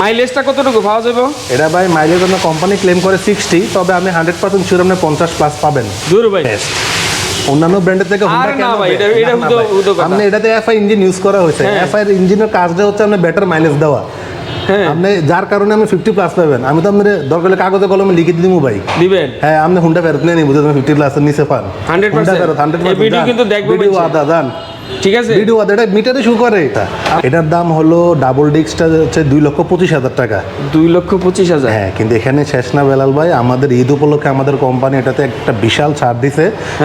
মাইলেজটা কতটুকু? পাওয়া যাবে? এটা ভাই মাইলেজ জন্য কোম্পানি ক্লেম করে সিক্সটি তবে আমি হান্ড্রেড পার্সেন্ট শিওর আপনি পঞ্চাশ প্লাস পাবেন। দূর ভাই. অন্যান্য ব্র্যান্ডের থেকে। আপনি এটাতে এফআই ইঞ্জিন ইউজ করা হয়েছে। হ্যাঁ। এফআই ইঞ্জিনের কাজটা হচ্ছে আপনি বেটার মাইলেজ দেওয়া। হ্যাঁ। আপনি যার কারণে আমি ফিফটি প্লাস পাবেন। আমি তো আপনার দরকার হলে কাগজে কলমে লিখে দিব ভাই। দিবেন? হ্যাঁ আপনি হুন্ডা ফেরত নিয়ে নিবো ফিফটি প্লাসের নিচে পান। 100% ফেরত হান্ড্রেড কিন্তু দেখব ভিডিও আদা দান ঠিক আছে? ভিডিও এটা মিটারে শু করে এটা। এটার দাম হলো ডাবল ডিস্কটা হচ্ছে দুই লক্ষ পঁচিশ হাজার টাকা। দুই লক্ষ পঁচিশ হাজার? হ্যাঁ কিন্তু এখানে শেষ না বেলাল ভাই আমাদের ঈদ উপলক্ষে আমাদের কোম্পানি এটাতে একটা বিশাল ছাড় দিছে।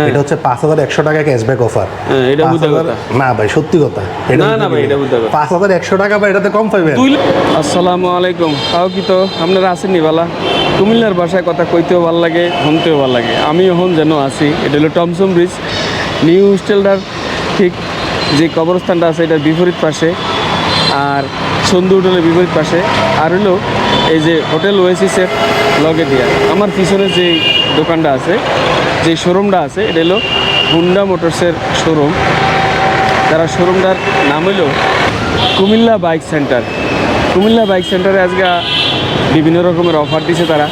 এটা হচ্ছে পাঁচ হাজার একশো টাকা ক্যাশব্যাক অফার হ্যাঁ, এটা। না ভাই সত্যি কথা। না, না ভাই, এটা পাঁচ হাজার একশো টাকা ভাই এটাতে কম পাইবেন? দুই আসসালামু আলাইকুম। তাও কি তো? আপনারা আসেননি বালা? কুমিল্লার ভাষায় কথা কইতেও ভালো লাগে শুনতেও ভালো লাগে। আমি এখন যেন আছি। এটা হলো টমসম ব্রিজ। নিউ স্টেলডার ঠিক যে কবরস্থানটা আছে, এটার বিপরীত পাশে আর সন্ধু হোটেলের বিপরীত পাশে। আর হলো এই যে হোটেল ওয়েসিসের লগে দিয়া। আমার পিছনে যে দোকানটা আছে, যে শোরুমটা আছে, এটা হলো হুন্ডা মোটরসের শোরুম। তারা শোরুমটার নাম হলো Comilla bike centre. Comilla bike সেন্টারে আজকে বিভিন্ন রকমের অফার দিছে তারা।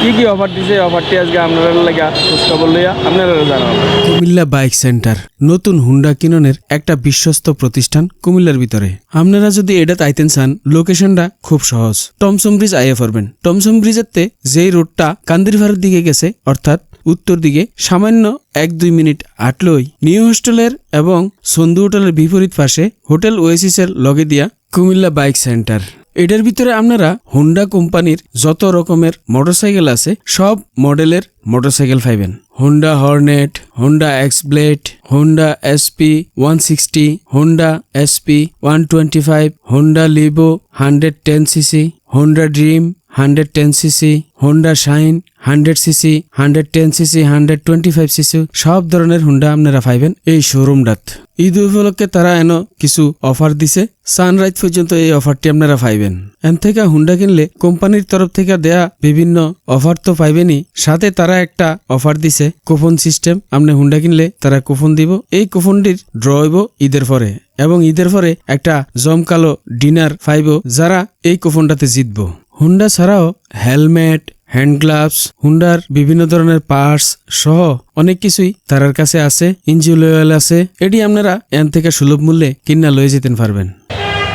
কি কি অফার দিছে অফারটি আজকে আপনারা লাগা খোঁজখবর লইয়া আপনারা জানাব কুমিল্লা বাইক সেন্টার, নতুন হুন্ডা কিননের একটা বিশ্বস্ত প্রতিষ্ঠান কুমিল্লার ভিতরে। আপনারা যদি এটা তাইতেন চান লোকেশনটা খুব সহজ। টমসম ব্রিজ আইয়ে পারবেন টমসম ব্রিজেরতে যেই রোডটা কান্দিরভারের দিকে গেছে, অর্থাৎ উত্তর দিকে, সামান্য এক দুই মিনিট হাঁটলই নিউ হোস্টেলের এবং সন্ধু হোটেলের বিপরীত পাশে হোটেল ওয়েসিসের লগে দিয়া কুমিল্লা বাইক সেন্টার। এটার ভিতরে আপনারা হোন্ডা কোম্পানির যত রকমের মোটরসাইকেল আছে, সব মডেলের মোটরসাইকেল পাইবেন। Honda Hornet Honda X Blade Honda SP one sixty Honda SP one twenty five Honda Livo hundred ten CC Honda Dream hundred ten CC Honda Shine hundred CC, hundred ten CC, hundred twenty five CC, সব ধরনের Honda আপনারা পাইবেন এই শোরুমটাত ঈদ উপলক্ষে তারা N কিছু offer দিছে sunrise পর্যন্ত এই অফারটি আপনারা পাইবেন। এন থেকে হুন্ডা কিনলে কোম্পানির তরফ থেকে দেয়া বিভিন্ন অফার তো পাইবেনই, সাথে তারা একটা অফার দিছে কুপন সিস্টেম আপনি হুন্ডা কিনলে তারা কুপন দিব, এই কুপনটির ড্র হইব ঈদের পরে, এবং ঈদের পরে একটা জমকালো ডিনার পাইব, যারা এই কুপনটাতে জিতব। হুন্ডা ছাড়াও হেলমেট হ্যান্ড গ্লাভস হুন্ডার বিভিন্ন ধরনের পার্টস সহ অনেক কিছুই তার কাছে আছে ইঞ্জিল অয়েল আছে। এটি আপনারা এন থেকে সুলভ মূল্যে কিনা লয়ে যেতে পারবেন।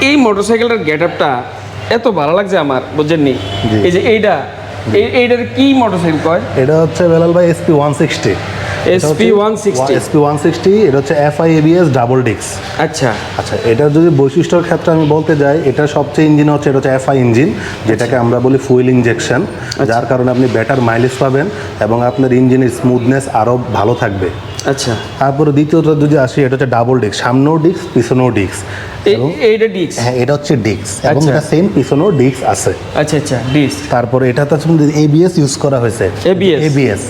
এই মোটরসাইকেলটার গেট আপটা এত ভালো লাগছে আমার বুঝছেননি জি। এই যে এইটা এইটার কি মোটরসাইকেল কয়? এটা হচ্ছে বেলাল ভাই SP one sixty SP one sixty SP one sixty এটা হচ্ছে এফআই এবিএস ডাবল ডিক্স আচ্ছা। আচ্ছা এটার যদি বৈশিষ্ট্যর ক্ষেত্রে আমি বলতে যাই এটা সবচেয়ে ইঞ্জিন হচ্ছে এটা হচ্ছে এফআই ইঞ্জিন যেটাকে আমরা বলি ফুয়েল ইঞ্জেকশন যার কারণে আপনি বেটার মাইলেজ পাবেন এবং আপনার ইঞ্জিনের স্মুথনেস আরও ভালো থাকবে। আচ্ছা। তারপরে দ্বিতীয়টা যদি আসি এটা হচ্ছে ডাবল ডিস্ক সামনেও ডিস্ক পিছনেও ডিস্ক এই- এইটা ডিক্স হ্যাঁ এটা হচ্ছে ডিস্ক এবং আচ্ছা। এটা সেম পিছনেও ডিস্ক আছে। আচ্ছা আচ্ছা ডিস্ক তারপরে এটাতে এবিএস ইউজ করা হয়েছে। ABS? এবিএস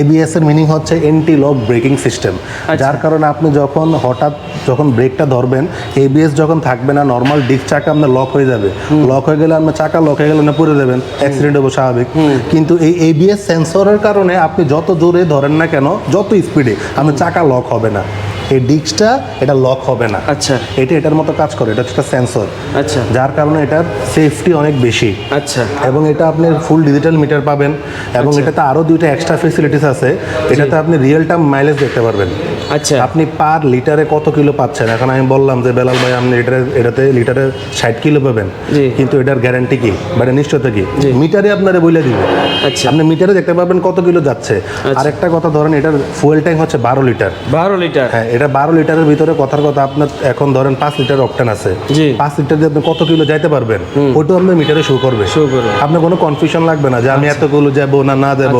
এবিএস এর মিনিং হচ্ছে এন্টি লক ব্রেকিং সিস্টেম। যার কারণে আপনি যখন হঠাৎ যখন ব্রেকটা ধরবেন এবিএস যখন থাকবে না নর্মাল ডিস্ক চাকা আপনার লক হয়ে যাবে। লক হয়ে গেলে আপনার চাকা লক হয়ে গেলে না পড়ে দেবেন অ্যাক্সিডেন্ট হবে স্বাভাবিক। কিন্তু এই এবিএস সেন্সরের কারণে আপনি যত জোরে ধরেন না কেন যত স্পিডে আপনার চাকা লক হবে না। এই ডিস্কটা এটা লক হবে না। আচ্ছা। এটা এটার মতো কাজ করে এটা হচ্ছে সেন্সর আচ্ছা। যার কারণে এটার সেফটি অনেক বেশি। আচ্ছা। এবং এটা আপনি ফুল ডিজিটাল মিটার পাবেন। এবং এটাতে আরও দুইটা এক্সট্রা ফেসিলিটিস আছে। এটাতে আপনি রিয়েল টাইম মাইলেজ দেখতে পারবেন। আচ্ছা। আপনি পার লিটারে কত কিলো পাচ্ছেন? এখন আমি বললাম যে বেলাল ভাই আপনি এটার এটাতে লিটারে ষাট কিলো পাবেন। কিন্তু এটার গ্যারান্টি কি? মানে নিশ্চয়তা কি। মিটারে আপনারে বলে দিবে। আচ্ছা। আপনি মিটারে দেখতে পাবেন কত কিলো যাচ্ছে। আরেকটা কথা ধরেন এটার ফুয়েল ট্যাঙ্ক হচ্ছে বারো লিটার। বারো লিটার? হ্যাঁ এটা বারো লিটারের ভিতরে কথার কথা আপনার এখন ধরেন পাঁচ লিটার অকটেন আছে। জি। পাঁচ লিটার দিয়ে আপনি কত কিলো যাইতে পারবেন? ওইটাও আপনার মিটারে শো করবে শো করবে। আপনার কোনো কনফিউশন লাগবে না যে আমি এতগুলো যাব না না যাব।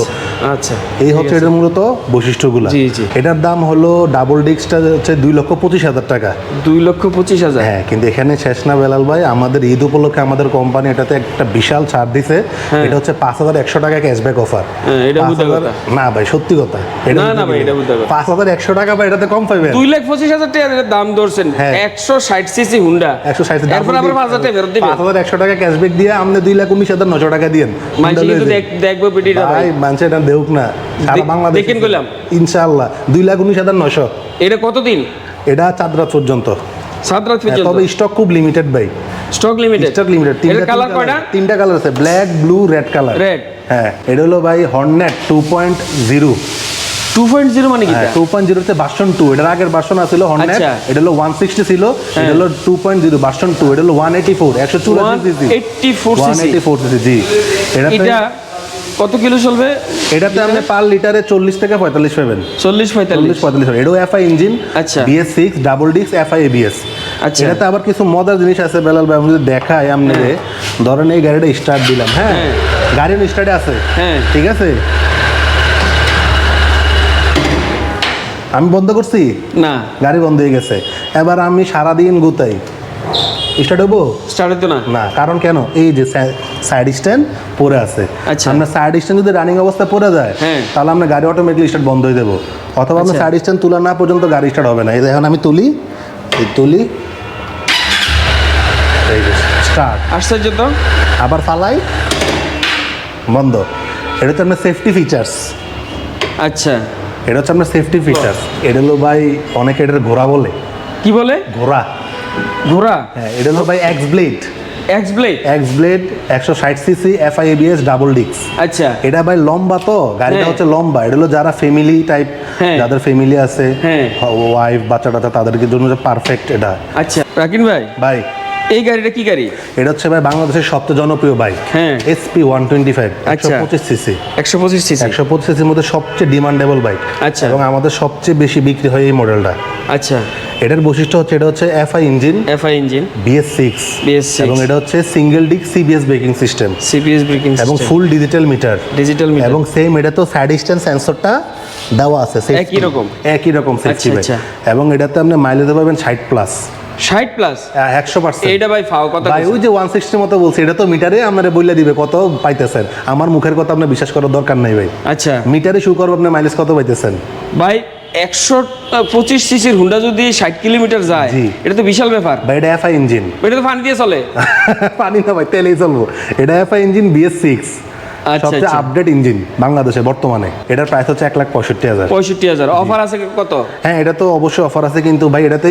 আচ্ছা এই হচ্ছে এটার মূলত বৈশিষ্ট্যগুলো। জি, জি। এটার দাম হলো ডাবল ডিস্কটা হচ্ছে দুই লক্ষ পঁচিশ হাজার টাকা। দুই লক্ষ পঁচিশ হাজার? হ্যাঁ কিন্তু এখানে শেষ না বেলাল ভাই আমাদের ঈদ উপলক্ষে আমাদের কোম্পানি এটাতে একটা বিশাল ছাড় দিছে। এটা হচ্ছে পাঁচ হাজার একশো টাকা ক্যাশব্যাক অফার হ্যাঁ। না ভাই সত্যি কথা। না, না ভাই, এটা পাঁচ হাজার একশো টাকা ভাই এটাতে কম পাইবেন। দুই লাখ পঁচিশ হাজার টাকা দাম ধরছেন। হ্যাঁ। একশো ষাট সিসি হুন্ডা একশো ষাট আবার পাঁচ হাজার টাকা ফেরত দিবেন। পাঁচ হাজার একশো টাকা ক্যাশব্যাক দিয়ে আপনি দুই লাখ উনিশ হাজার নশো টাকা দিয়েন। দেখব ভাই ভাই। মানুষ এটা দেউক না সারা বাংলাদেশ দেখেন কইলাম। ইনশাআল্লাহ দুই লাখ উনিশ হাজার নশো এটা কতদিন? এটা চাঁদ রাত পর্যন্ত। সাত রাত হ্যাঁ, পর্যন্ত? তবে স্টক খুব লিমিটেড ভাই। স্টক লিমিটেড স্টক লিমিটেড এর কালার কয়টা? তিনটা কালার আছে black blue red colour Red। হ্যাঁ এটা হলো ভাই Hornet two point zero two point zero মানে কি টু পয়েন্ট জিরোতে ভার্সন টু এটার আগের ভার্সন আছিল হর্নেট আচ্ছা। এটা হলো ওয়ান সিক্সটি ছিল এটা হলো two point zero version two এটা হলো ওয়ান এইটি ফোর একশো চুরাশি CC 184 one eighty four CC জি। এটা কত কিলো চলবে? এটাতে আপনি পার লিটারে চল্লিশ থেকে পঁয়তাল্লিশ পাবেন। চল্লিশ পঁয়তাল্লিশ। পঁয়তাল্লিশ এটাও এফআই ইঞ্জিন আচ্ছা। বিএস সিক্স ডাবল ডিক্স এফআই এবিএস আচ্ছা। এটাতে আবার কিছু মজার জিনিস আছে বেলাল ভাই আমি যদি দেখাই আপনাদের ধরেন এই গাড়িটা স্টার্ট দিলাম হ্যাঁ? হ্যাঁ। গাড়ি স্টার্টে আছে। হ্যাঁ। ঠিক আছে? আমি বন্ধ করছি? না। গাড়ি বন্ধ হয়ে গেছে। এবার আমি সারাদিন গুতাই। স্টার্ট হব? স্টার্ট হতো না। না কারণ কেন? এই যে সাইড স্ট্যান্ড পরে আছে। আচ্ছা। আমরা সাইড স্ট্যান্ড যদি রানিং অবস্থা পরে যায় হ্যাঁ। তাহলে আমরা গাড়ি অটোমেটিক স্টার্ট বন্ধ হয়ে দেবো। অথবা আমরা। সাইড স্ট্যান্ড তোলা না পর্যন্ত গাড়ি স্টার্ট হবে না। এই এখন আমি তুলি এই তুলি। স্টার্ট আশ্চর্য তো আবার ফালাই। বন্ধ। এটা হচ্ছে আপনার সেফটি ফিচার্স আচ্ছা। এটা হচ্ছে আপনার সেফটি ফিচার্স এটা হলো ভাই অনেকে এটার ঘোড়া বলে। কি বলে? ঘোড়া। ঘোড়া? হ্যাঁ এটা হলো ভাই X Blade X Blade X Blade একশো ষাট সিসি এফআই এবিএস ডাবল ডিক্স আচ্ছা এটা ভাই লম্বা তো গাড়িটা হ্যাঁ। হচ্ছে লম্বা এটা হলো যারা ফ্যামিলি টাইপ হ্যাঁ। যাদের ফ্যামিলি আছে হ্যাঁ। ওয়াইফ বাচ্চা টাচ্চা তাদেরকে জন্য পারফেক্ট এটা আচ্ছা রাকিন ভাই ভাই এই গাড়িটা কি গাড়ি? এটা হচ্ছে ভাই বাংলাদেশের সবচেয়ে জনপ্রিয় বাইক। হ্যাঁ। এসপি ওয়ান টোয়েন্টি ফাইভ একশো। পঁচিশ সিসি একশো পঁচিশ সিসি একশো পঁচিশ সিসির মধ্যে সবচেয়ে ডিমান্ডেবল বাইক। আচ্ছা। এবং আমাদের সবচেয়ে বেশি বিক্রি হয় এই মডেলটা আচ্ছা। এটার বৈশিষ্ট্য হচ্ছে এটা হচ্ছে FI engine FI engine BS six BS6 এবং এটা হচ্ছে single disc CBS braking system CPS braking এবং full digital meter digital meter এবং সেম এটা তো সাইড স্ট্যান্ড সেন্সরটা দেওয়া আছে। একই রকম? একই রকম সেফটি আচ্ছা, আচ্ছা। এবং এটাতে আপনি মাইলেজ পাবেন ষাট প্লাস ষাট প্লাস একশো পার্সেন্ট এইটা ভাই ফাও কথা ভাই ওই যে ওয়ান সিক্সটির মতো বলছি এটা তো মিটারে আপনারা বললে দিবে কত পাইতেছেন? আমার মুখের কথা আপনি বিশ্বাস করার দরকার নাই ভাই। আচ্ছা। মিটারে শু করব আপনি মাইলেজ কত পাইতেছেন? ভাই একশো পঁচিশ সিসির হুন্ডা যদি ষাট কিলোমিটার যায় এটা তো বিশাল ব্যাপার। ভাই এটা এফআই ইঞ্জিন এটা তো পানি দিয়ে চলে। পানি না ভাই তেলেই চলবো। এটা এফআই ইঞ্জিন বিএস সিক্স আচ্ছা, সবচেয়ে আচ্ছা। আপডেট ইঞ্জিন বাংলাদেশে বর্তমানে। এটার প্রাইস হচ্ছে এক লাখ পঁয়ষট্টি হাজার। পঁয়ষট্টি হাজার। অফার আছে কত? হ্যাঁ এটা তো অবশ্যই অফার আছে কিন্তু ভাই এটাতে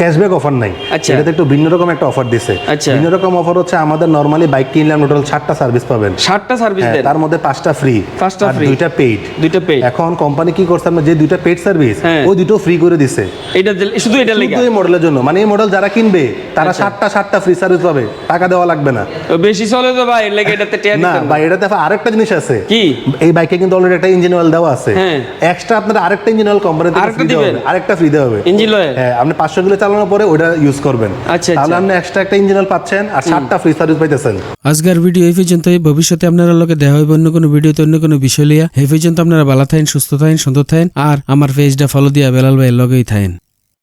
ক্যাশব্যাক অফার নাই। আচ্ছা। এটাতে একটু ভিন্ন রকম একটা অফার দিছে। আচ্ছা। ভিন্ন রকম অফার হচ্ছে আমাদের নর্মালি বাইক কিনলে টোটাল ষাটটা সার্ভিস পাবেন। ষাটটা সার্ভিস হ্যাঁ, দেন? তার মধ্যে পাঁচটা ফ্রি পাঁচটা আর দুইটা পেইড দুইটা পে এখন কোম্পানি কি করছে আমরা যে দুইটা পেইড সার্ভিস হ্যাঁ। ওই দুটো ফ্রি করে দিছে। এটা শুধু এটা লেগে? শুধু এই মডেলের জন্য। মানে এই মডেল যারা কিনবে তারা আচ্ছা। সাতটা সাতটা ফ্রি সার্ভিস পাবে। টাকা দেওয়া লাগবে না। বেশি চলে তো ভাই লেগে এটাতে টেয়ার না বা এটাতে আরেকটা জিনিস আছে। কি? এই বাইকে কিন্তু অলরেডি একটা ইঞ্জিন অয়েল দেওয়া আছে। হ্যাঁ। এক্সট্রা আপনার আরেকটা ইঞ্জিন অয়েল কোম্পানি থেকে আরেকটা ফ্রি দেওয়া? হবে। আরেকটা ফ্রি দেওয়া হবে। Engine oil? হ্যাঁ আপনি পাঁচশো কিলো চালানোর পরে ওটা ইউজ করবেন। আচ্ছা, তাহলে আচ্ছা। আপনি এক্সট্রা একটা ইঞ্জিন অয়েল পাচ্ছেন আর সাতটা ফ্রি সার্ভিস পাইতেছেন। আজকের ভিডিও এই পর্যন্তই। ভবিষ্যতে আপনারা লোকে দেখা হইব অন্য কোনো ভিডিওতে অন্য কোনো বিষয় লিয়া। এই পর্যন্ত আপনারা ভালো থাকেন সুস্থ থাকেন সুন্দর থাকেন। আর আমার পেজটা ফলো দিয়া বেলাল ভাইয়ের লগেই থাকেন।